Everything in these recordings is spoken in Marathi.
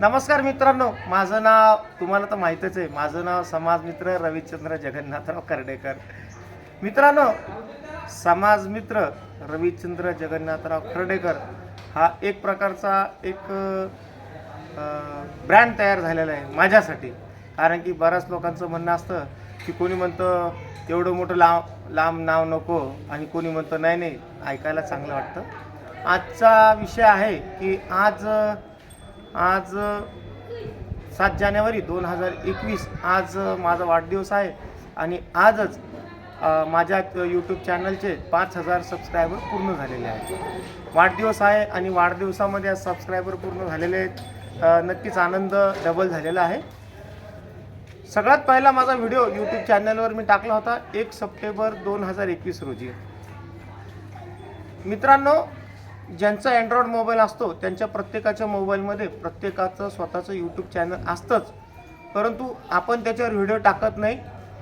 नमस्कार मित्रांनो माझं नाव तुम्हाला तर माहीतच आहे माझं नाव समाजमित्र रविचंद्र जगन्नाथराव खर्डेकर मित्रांनो समाजमित्र रविचंद्र जगन्नाथराव खर्डेकर हा एक प्रकारचा एक ब्रँड तयार झालेला आहे माझ्यासाठी. कारण की बऱ्याच लोकांचं म्हणणं असतं की कोणी म्हणतं एवढं मोठं लांब लांब नाव नको आणि कोणी म्हणतं नाही नाही ऐकायला चांगलं वाटतं. आजचा विषय आहे की आज आज सात जानेवारी दोन हजार एकवीस. आज माझा वाढदिवस आहे आणि आजच माझ्या यूट्यूब चॅनलचे पाच हजार सबस्क्रायबर पूर्ण झालेले आहेत. वाढदिवस आहे आणि वाढदिवसामध्ये आज सबस्क्रायबर पूर्ण झालेले आहेत. नक्कीच आनंद डबल झालेला आहे. सगळ्यात पहिला माझा व्हिडिओ यूट्यूब चॅनलवर मी टाकला होता एक सप्टेंबर दोन हजार एकवीस रोजी. मित्रांनो ज्यांचा अँड्रॉइड मोबाईल असतो त्यांच्या प्रत्येकाच्या मोबाईलमध्ये प्रत्येकाचं स्वतःचं यूट्यूब चॅनल असतंच. परंतु आपण त्याच्यावर व्हिडिओ टाकत नाही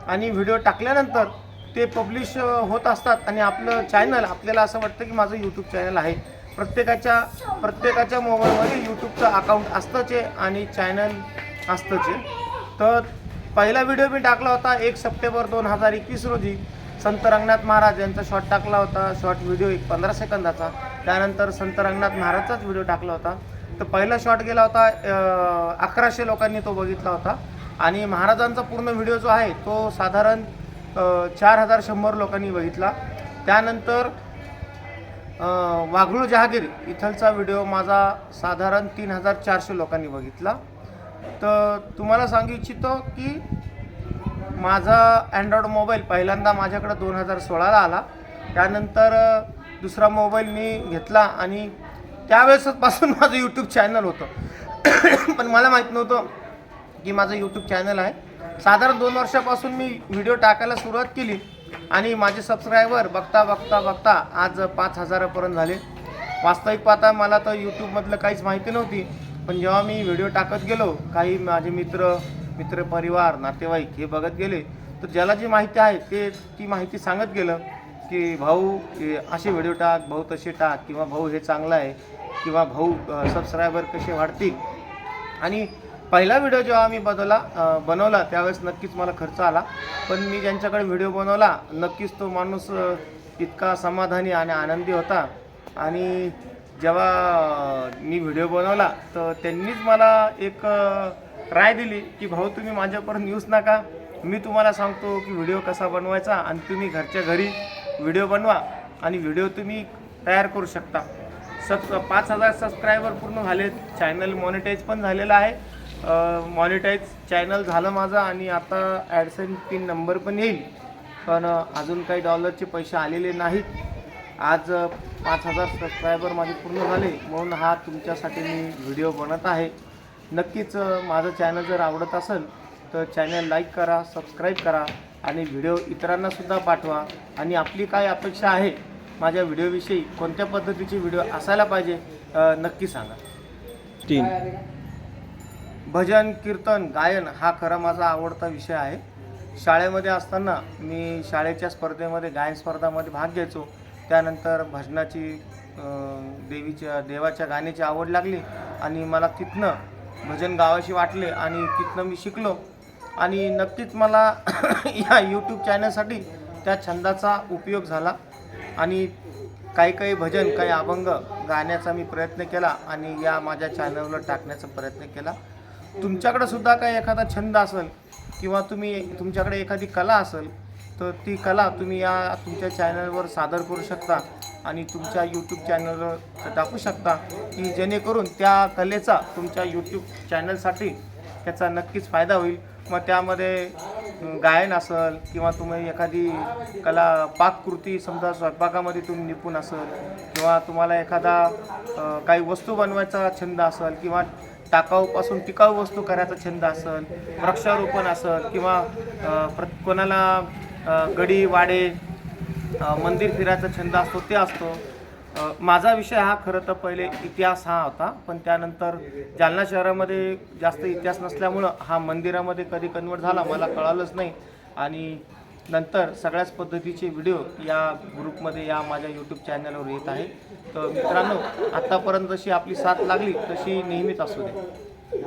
आणि व्हिडिओ टाकल्यानंतर ते पब्लिश होत असतात आणि आपलं चॅनल आपल्याला असं वाटतं की माझं यूट्यूब चॅनल आहे. प्रत्येकाच्या प्रत्येकाच्या मोबाईलमध्ये यूट्यूबचं अकाउंट असतंच आहे आणि चॅनल असतंच आहे. तर पहिला व्हिडिओ मी टाकला होता एक सप्टेंबर दोन हजार एकवीस रोजी. संत रंगनाथ महाराज यांचा शॉट टाकला होता. शॉर्ट व्हिडिओ एक पंधरा सेकंदाचा. त्यानंतर संत रंगनाथ महाराजचाच व्हिडिओ टाकला होता. तर पहिला शॉट गेला होता अकराशे लोकांनी तो बघितला होता. आणि महाराजांचा पूर्ण व्हिडिओ जो आहे तो साधारण चार हजार शंभर लोकांनी बघितला. त्यानंतर अं, वाघळू जहागीर इथलचा व्हिडिओ माझा साधारण तीन हजार चारशे लोकांनी बघितला. तर तुम्हाला सांगू इच्छितो की माझा अँड्रॉइड मोबाईल पहिल्यांदा माझ्याकडं दोन हजार सोळाला आला. त्यानंतर दुसरा मोबाईल मी घेतला आणि त्यावेळेसपासून माझं यूट्यूब चॅनल होतं. पण मला माहीत नव्हतं की माझं यूट्यूब चॅनल आहे. साधारण दोन वर्षापासून मी व्हिडिओ टाकायला सुरुवात केली आणि माझे सबस्क्रायबर बघता बघता बघता आज पाच हजारापर्यंत झाले. वास्तविक पाहता मला तर यूट्यूबमधलं काहीच माहिती नव्हती. पण जेव्हा मी व्हिडिओ टाकत गेलो काही माझे मित्र मित्रपरिवार नातेवाईक हे बघत गेले तर ज्याला जी माहिती आहे ते ती माहिती सांगत गेलं की भाऊ असे व्हिडिओ टाक भाऊ तसे टाक किंवा भाऊ हे चांगलं आहे किंवा भाऊ सबस्क्रायबर कसे वाढतील? आणि पहिला व्हिडिओ जेव्हा मी बनवला बनवला त्यावेळेस नक्कीच मला खर्च आला. पण मी ज्यांच्याकडे व्हिडिओ बनवला नक्कीच तो माणूस इतका समाधानी आणि आनंदी होता. आणि जेव्हा मी व्हिडिओ बनवला तर त्यांनीच मला एक राय दिली की भाऊ तुम्ही माझ्यापर्यंत येऊच नका. मी तुम्हाला सांगतो की व्हिडिओ कसा बनवायचा आणि तुम्ही घरच्या घरी व्हिडिओ बनवा आणि व्हिडिओ तुम्ही तयार करू शकता. सब पाच हजार सबस्क्रायबर पूर्ण झाले चॅनल मॉनिटाईज पण झालेलं आहे. मॉनिटाईज चॅनल झालं माझं आणि आता ॲडसन पिन नंबर पण येईल. पण अजून काही डॉलरचे पैसे आलेले नाहीत. आज पाच हजार सबस्क्रायबर माझे पूर्ण झाले. म्हणून हा तुमच्यासाठी मी व्हिडिओ बनत आहे. नक्कीच माझं चॅनल जर आवडत असेल तर चॅनल लाईक करा सबस्क्राईब करा आणि व्हिडिओ इतरांनासुद्धा पाठवा. आणि आपली काय अपेक्षा आहे माझ्या व्हिडिओविषयी कोणत्या पद्धतीचे व्हिडिओ असायला पाहिजे नक्की सांगा. तीन. भजन कीर्तन गायन हा खरा माझा आवडता विषय आहे. शाळेमध्ये असताना मी शाळेच्या स्पर्धेमध्ये गायन स्पर्धामध्ये भाग घ्यायचो. त्यानंतर भजनाची देवीच्या देवाच्या गाण्याची आवड लागली आणि मला तिथनं भजन गावाशी वाटले आणि तिथनं मी शिकलो. आणि नक्कीच मला या यूट्यूब चॅनलसाठी त्या छंदाचा उपयोग झाला. आणि काही काही भजन काही अभंग गाण्याचा मी प्रयत्न केला आणि या माझ्या चॅनलवर टाकण्याचा प्रयत्न केला. तुमच्याकडे सुद्धा काही एखादा छंद असेल किंवा तुम्ही तुमच्याकडे एखादी कला असेल तर ती कला तुम्ही या तुमच्या चॅनलवर सादर करू शकता. आणि तुमच्या यूट्यूब चॅनलवर टाकू शकता की जेणेकरून त्या कलेचा तुमच्या यूट्यूब चॅनलसाठी त्याचा नक्कीच फायदा होईल. मग त्यामध्ये गायन असेल किंवा तुम्ही एखादी कला पाककृती समजा स्वयंपाकामध्ये तुम्ही निपुण असेल किंवा तुम्हाला एखादा काही वस्तू बनवायचा छंद असेल किंवा टाकाऊपासून टिकाऊ वस्तू करायचा छंद असेल वृक्षारोपण असेल किंवा प्र कोणाला गडी वाडे मंदिर फिरायचा छंद असतो ते असतो. माझा विषय हा खरं तर पहिले इतिहास हा होता पण त्यानंतर जालना शहरामध्ये जास्त इतिहास नसल्यामुळं हा मंदिरामध्ये कधी कन्वर्ट झाला मला कळालंच नाही. आणि नंतर सगळ्याच पद्धतीचे व्हिडिओ या ग्रुपमध्ये या माझ्या यूट्यूब चॅनलवर येत आहे. तर मित्रांनो आत्तापर्यंत जशी आपली साथ लागली तशी नेहमीच असू दे.